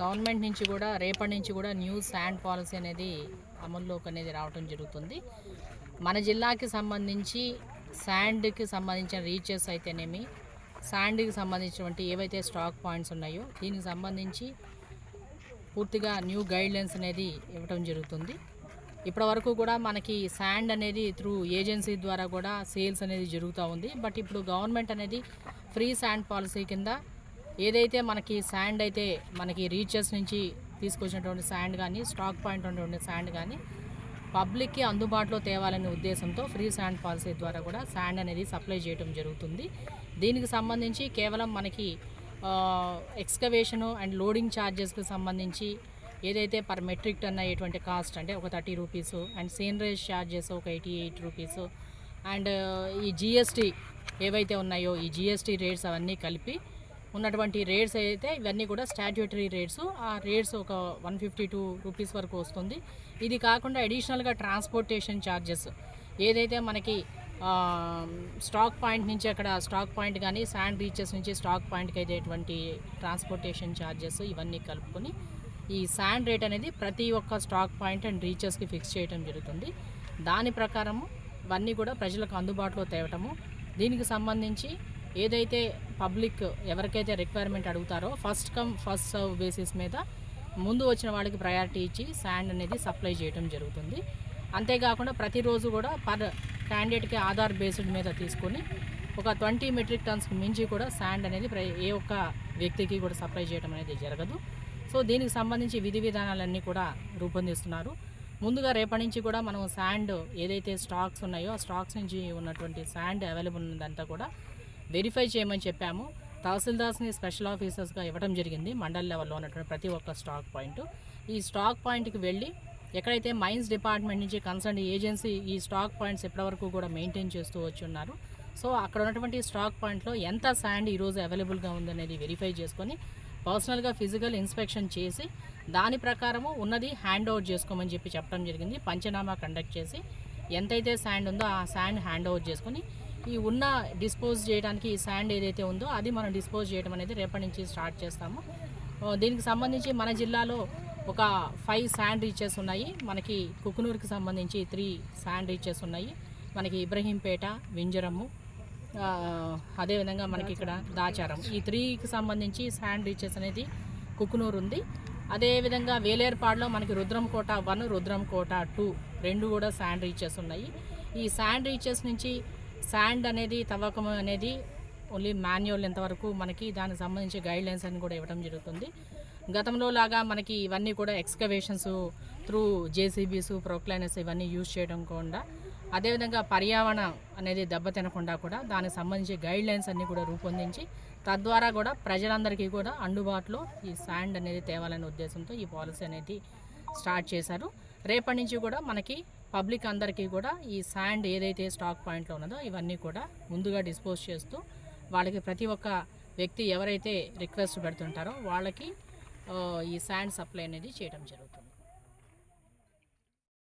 Government నుంచి కూడా రేపటి నుంచి కూడా న్యూ శాండ్ పాలసీ అనేది అమల్లోకి అనేది రావడం జరుగుతుంది. మన జిల్లాకి సంబంధించి శాండ్కి సంబంధించిన రీచెస్ అయితేనేమి శాండ్కి సంబంధించినటువంటి ఏవైతే స్టాక్ పాయింట్స్ ఉన్నాయో దీనికి సంబంధించి పూర్తిగా న్యూ గైడ్లైన్స్ అనేది ఇవ్వటం జరుగుతుంది. ఇప్పటివరకు కూడా మనకి శాండ్ అనేది త్రూ ఏజెన్సీ ద్వారా కూడా సేల్స్ అనేది జరుగుతూ ఉంది. బట్ ఇప్పుడు గవర్నమెంట్ అనేది ఫ్రీ శాండ్ పాలసీ కింద ఏదైతే మనకి శాండ్ అయితే మనకి రీచెస్ నుంచి తీసుకొచ్చినటువంటి శాండ్ కానీ స్టాక్ పాయింట్ ఉన్నటువంటి శాండ్ కానీ పబ్లిక్కి అందుబాటులో తేవాలనే ఉద్దేశంతో ఫ్రీ శాండ్ పాలసీ ద్వారా కూడా శాండ్ అనేది సప్లై చేయడం జరుగుతుంది. దీనికి సంబంధించి కేవలం మనకి ఎక్స్కవేషను అండ్ లోడింగ్ ఛార్జెస్కి సంబంధించి ఏదైతే పర్ మెట్రిక్ టన్ అయ్యేటువంటి కాస్ట్ అంటే ఒక thirty rupees and seigniorage charges ఒక ఎయిటీ ఎయిట్ రూపీస్ అండ్ ఈ జిఎస్టీ ఏవైతే ఉన్నాయో ఈ జిఎస్టీ రేట్స్ అవన్నీ కలిపి ఉన్నటువంటి రేట్స్ అయితే ఇవన్నీ కూడా స్టాట్యూటరీ రేట్స్ ఆ రేట్స్ ఒక వన్ ఫిఫ్టీ టూ రూపీస్ వరకు వస్తుంది. ఇది కాకుండా అడిషనల్గా ట్రాన్స్పోర్టేషన్ ఛార్జెస్ ఏదైతే మనకి స్టాక్ పాయింట్ నుంచి అక్కడ స్టాక్ పాయింట్ కానీ శాండ్ బీచెస్ నుంచి స్టాక్ పాయింట్కి అయ్యేటువంటి ట్రాన్స్పోర్టేషన్ ఛార్జెస్ ఇవన్నీ కలుపుకొని ఈ శాండ్ రేట్ అనేది ప్రతి ఒక్క స్టాక్ పాయింట్ అండ్ రీచెస్కి ఫిక్స్ చేయడం జరుగుతుంది. దాని ప్రకారము ఇవన్నీ కూడా ప్రజలకు అందుబాటులో తేవటము. దీనికి సంబంధించి ఏదైతే పబ్లిక్ ఎవరికైతే రిక్వైర్మెంట్ అడుగుతారో first come first serve basis మీద ముందు వచ్చిన వాళ్ళకి ప్రయారిటీ ఇచ్చి శాండ్ అనేది సప్లై చేయడం జరుగుతుంది. అంతేకాకుండా ప్రతిరోజు కూడా పర్ క్యాండిడేట్కి ఆధార్ బేస్డ్ మీద తీసుకొని ఒక ట్వంటీ మెట్రిక్ టన్స్కి మించి కూడా శాండ్ అనేది ప్ర- ఏ ఒక్క వ్యక్తికి కూడా సప్లై చేయడం అనేది జరగదు. సో దీనికి సంబంధించి విధి విధానాలన్నీ కూడా రూపొందిస్తున్నారు. ముందుగా రేపటి నుంచి కూడా మనం శాండ్ ఏదైతే స్టాక్స్ ఉన్నాయో ఆ స్టాక్స్ నుంచి ఉన్నటువంటి శాండ్ అవైలబుల్ ఉన్నదంతా కూడా వెరిఫై చేయమని చెప్పాము. తహసీల్దార్స్ని స్పెషల్ ఆఫీసర్స్గా ఇవ్వడం జరిగింది మండల్ లెవెల్లో ఉన్నటువంటి ప్రతి ఒక్క స్టాక్ పాయింట్. ఈ స్టాక్ పాయింట్కి వెళ్ళి ఎక్కడైతే మైన్స్ డిపార్ట్మెంట్ నుంచి కన్సర్న్ ఏజెన్సీ ఈ స్టాక్ పాయింట్స్ ఎప్పటివరకు కూడా మెయింటైన్ చేస్తూ వచ్చి ఉన్నారు సో అక్కడ ఉన్నటువంటి స్టాక్ పాయింట్లో ఎంత శాండ్ ఈరోజు అవైలబుల్గా ఉందనేది వెరిఫై చేసుకొని పర్సనల్గా ఫిజికల్ ఇన్స్పెక్షన్ చేసి దాని ప్రకారము ఉన్నది హ్యాండ్ ఓవర్ చేసుకోమని చెప్పి చెప్పడం జరిగింది. పంచనామా కండక్ట్ చేసి ఎంతైతే శాండ్ ఉందో ఆ శాండ్ హ్యాండ్ ఓవర్ చేసుకొని ఈ ఉన్న డిస్పోజ్ చేయడానికి ఈ శాండ్ ఏదైతే ఉందో అది మనం డిస్పోజ్ చేయడం అనేది రేపటి నుంచి స్టార్ట్ చేస్తాము. దీనికి సంబంధించి మన జిల్లాలో ఒక ఫైవ్ శాండ్ రీచెస్ ఉన్నాయి. మనకి కుకునూరుకి సంబంధించి త్రీ శాండ్ రీచెస్ ఉన్నాయి. మనకి ఇబ్రహీంపేట వింజరము అదేవిధంగా మనకి ఇక్కడ దాచారం. ఈ త్రీకి సంబంధించి శాండ్ రీచెస్ అనేది కుకునూరు ఉంది. అదేవిధంగా వేలేర్పాడులో మనకి రుద్రంకోట వన్ రుద్రంకోట టూ రెండు కూడా శాండ్ రీచెస్ ఉన్నాయి. ఈ శాండ్ రీచెస్ నుంచి శాండ్ అనేది తవ్వకం అనేది ఓన్లీ మాన్యువల్ ఎంతవరకు మనకి దానికి సంబంధించి గైడ్ లైన్స్ అని కూడా ఇవ్వడం జరుగుతుంది. గతంలో లాగా మనకి ఇవన్నీ కూడా ఎక్స్కవేషన్స్ త్రూ జేసీబీస్ ప్రొక్లైనర్స్ ఇవన్నీ యూజ్ చేయడం కూడా. అదేవిధంగా పర్యావరణం అనేది దెబ్బతినకుండా కూడా దానికి సంబంధించి గైడ్ లైన్స్ అన్నీ కూడా రూపొందించి తద్వారా కూడా ప్రజలందరికీ కూడా అందుబాటులో ఈ శాండ్ అనేది తేవాలనే ఉద్దేశంతో ఈ పాలసీ అనేది స్టార్ట్ చేశారు. రేపటి నుంచి కూడా మనకి పబ్లిక్ అందరికీ కూడా ఈ శాండ్ ఏదైతే స్టాక్ పాయింట్లో ఉన్నదో ఇవన్నీ కూడా ముందుగా డిస్పోజ్ చేస్తూ వాళ్ళకి ప్రతి ఒక్క వ్యక్తి ఎవరైతే రిక్వెస్ట్ పెడుతుంటారో వాళ్ళకి ఈ శాండ్ సప్లై అనేది చేయడం జరుగుతుంది.